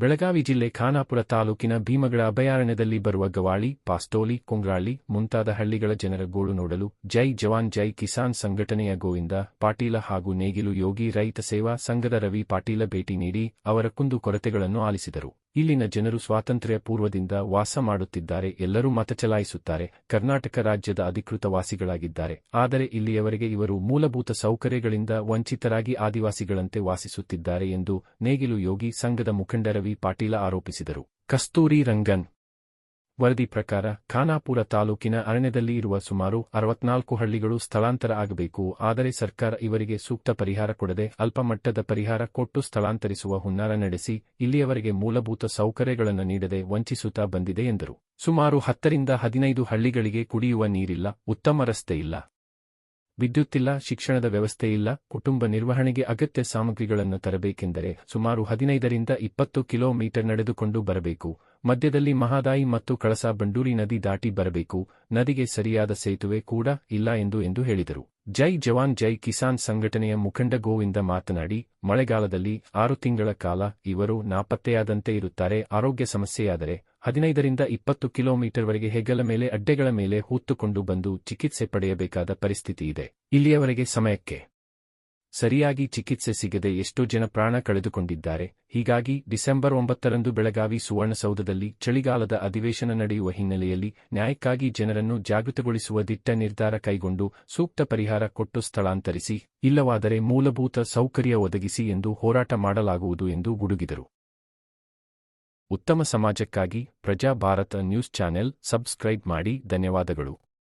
ಬೆಳಗಾವಿ ಜಿಲ್ಲೆ ಖಾನಾಪುರ ತಾಲೂಕಿನ ಭೀಮಗಳ ಅಭಯಾರಣ್ಯದಲ್ಲಿ ಬರುವ ಗವಾಳಿ, ಪಾಸ್ತೋಲಿ, ಕೊಂಗ್ರಾಳಿ ಮುಂತಾದ ಹಳ್ಳಿಗಳ ಜನರ ಗೋಳು ನೋಡಲು ಜೈ ಜವಾನ್ ಜೈ ಕಿಸಾನ್ ಸಂಘಟನೆಯ ಗೋವಿಂದ ಪಾಟೀಲ ಹಾಗೂ ನೇಗಿಲು ಯೋಗಿ ರೈತ ಸೇವಾ ಸಂಘದ ರವಿ ಪಾಟೀಲ ಭೇಟಿ ನೀಡಿ ಅವರ ಕುಂದು ಕೊರತೆಗಳನ್ನು ಆಲಿಸಿದರು. ಇಲ್ಲಿನ ಜನರು ಸ್ವಾತಂತ್ರ್ಯ ಪೂರ್ವದಿಂದ ವಾಸ ಮಾಡುತ್ತಿದ್ದಾರೆ, ಎಲ್ಲರೂ ಮತ ಚಲಾಯಿಸುತ್ತಾರೆ ಕರ್ನಾಟಕ ರಾಜ್ಯದ ಅಧಿಕೃತ ವಾಸಿಗಳಾಗಿದ್ದಾರೆ, ಆದರೆ ಇಲ್ಲಿಯವರೆಗೆ ಇವರು ಮೂಲಭೂತ ಸೌಕರ್ಯಗಳಿಂದ ವಂಚಿತರಾಗಿ ಆದಿವಾಸಿಗಳಂತೆ ವಾಸಿಸುತ್ತಿದ್ದಾರೆ ಎಂದು ನೇಗಿಲು ಯೋಗಿ ಸಂಘದ ಮುಖಂಡ ರವಿ ಪಾಟೀಲ ಆರೋಪಿಸಿದರು. ಕಸ್ತೂರಿ ರಂಗನ್ ವರದಿ ಪ್ರಕಾರ, ಖಾನಾಪುರ ತಾಲೂಕಿನ ಅರಣ್ಯದಲ್ಲಿ ಇರುವ ಸುಮಾರು ಅರವತ್ನಾಲ್ಕು ಹಳ್ಳಿಗಳು ಸ್ಥಳಾಂತರ ಆಗಬೇಕು. ಆದರೆ ಸರ್ಕಾರ ಇವರಿಗೆ ಸೂಕ್ತ ಪರಿಹಾರ ಕೊಡದೆ ಅಲ್ಪಮಟ್ಟದ ಪರಿಹಾರ ಕೊಟ್ಟು ಸ್ಥಳಾಂತರಿಸುವ ಹುನ್ನಾರ ನಡೆಸಿ, ಇಲ್ಲಿಯವರೆಗೆ ಮೂಲಭೂತ ಸೌಕರ್ಯಗಳನ್ನು ನೀಡದೆ ವಂಚಿಸುತ್ತಾ ಬಂದಿದೆ ಎಂದರು. ಸುಮಾರು ಹತ್ತರಿಂದ ಹದಿನೈದು ಹಳ್ಳಿಗಳಿಗೆ ಕುಡಿಯುವ ನೀರಿಲ್ಲ, ಉತ್ತಮ ರಸ್ತೆ ಇಲ್ಲ. ವಿದ್ಯುತ್ತಿಲ್ಲ, ಶಿಕ್ಷಣದ ವ್ಯವಸ್ಥೆ ಇಲ್ಲ, ಕುಟುಂಬ ನಿರ್ವಹಣೆಗೆ ಅಗತ್ಯ ಸಾಮಗ್ರಿಗಳನ್ನು ತರಬೇಕೆಂದರೆ ಸುಮಾರು ಹದಿನೈದರಿಂದ ಇಪ್ಪತ್ತು ಕಿಲೋಮೀಟರ್ ನಡೆದುಕೊಂಡು ಬರಬೇಕು. ಮಧ್ಯದಲ್ಲಿ ಮಹಾದಾಯಿ ಮತ್ತು ಕಳಸಾ ಬಂಡೂರಿ ನದಿ ದಾಟಿ ಬರಬೇಕು. ನದಿಗೆ ಸರಿಯಾದ ಸೇತುವೆ ಕೂಡ ಇಲ್ಲ ಎಂದು ಎಂದು ಹೇಳಿದರು. ಜೈ ಜವಾನ್ ಜೈ ಕಿಸಾನ್ ಸಂಘಟನೆಯ ಮುಖಂಡ ಗೋವಿಂದ ಮಾತನಾಡಿ, ಮಳೆಗಾಲದಲ್ಲಿ ಆರು ತಿಂಗಳ ಕಾಲ ಇವರು ನಾಪತ್ತೆಯಾದಂತೆ ಇರುತ್ತಾರೆ. ಆರೋಗ್ಯ ಸಮಸ್ಯೆಯಾದರೆ ಹದಿನೈದರಿಂದ ಇಪ್ಪತ್ತು ಕಿಲೋಮೀಟರ್ವರೆಗೆ ಹೆಗಲ ಮೇಲೆ ಅಡ್ಡೆಗಳ ಮೇಲೆ ಹೂತ್ತುಕೊಂಡು ಬಂದು ಚಿಕಿತ್ಸೆ ಪಡೆಯಬೇಕಾದ ಪರಿಸ್ಥಿತಿ ಇದೆ. ಇಲ್ಲಿಯವರೆಗೆ ಸಮಯಕ್ಕೆ ಸರಿಯಾಗಿ ಚಿಕಿತ್ಸೆ ಸಿಗದೆ ಎಷ್ಟೋ ಜನ ಪ್ರಾಣ ಕಳೆದುಕೊಂಡಿದ್ದಾರೆ. ಹೀಗಾಗಿ ಡಿಸೆಂಬರ್ ಒಂಬತ್ತರಂದು ಬೆಳಗಾವಿ ಸುವರ್ಣಸೌಧದಲ್ಲಿ ಚಳಿಗಾಲದ ಅಧಿವೇಶನ ನಡೆಯುವ ಹಿನ್ನೆಲೆಯಲ್ಲಿ ನ್ಯಾಯಕ್ಕಾಗಿ ಜನರನ್ನು ಜಾಗೃತಗೊಳಿಸುವ ದಿಟ್ಟ ನಿರ್ಧಾರ ಕೈಗೊಂಡು ಸೂಕ್ತ ಪರಿಹಾರ ಕೊಟ್ಟು ಸ್ಥಳಾಂತರಿಸಿ, ಇಲ್ಲವಾದರೆ ಮೂಲಭೂತ ಸೌಕರ್ಯ ಒದಗಿಸಿ ಎಂದು ಹೋರಾಟ ಮಾಡಲಾಗುವುದು ಎಂದು ಗುಡುಗಿದರು. ಉತ್ತಮ ಸಮಾಜಕ್ಕಾಗಿ ಪ್ರಜಾ ಭಾರತ ನ್ಯೂಸ್ ಚಾನೆಲ್ ಸಬ್ಸ್ಕ್ರೈಬ್ ಮಾಡಿ, ಧನ್ಯವಾದಗಳು.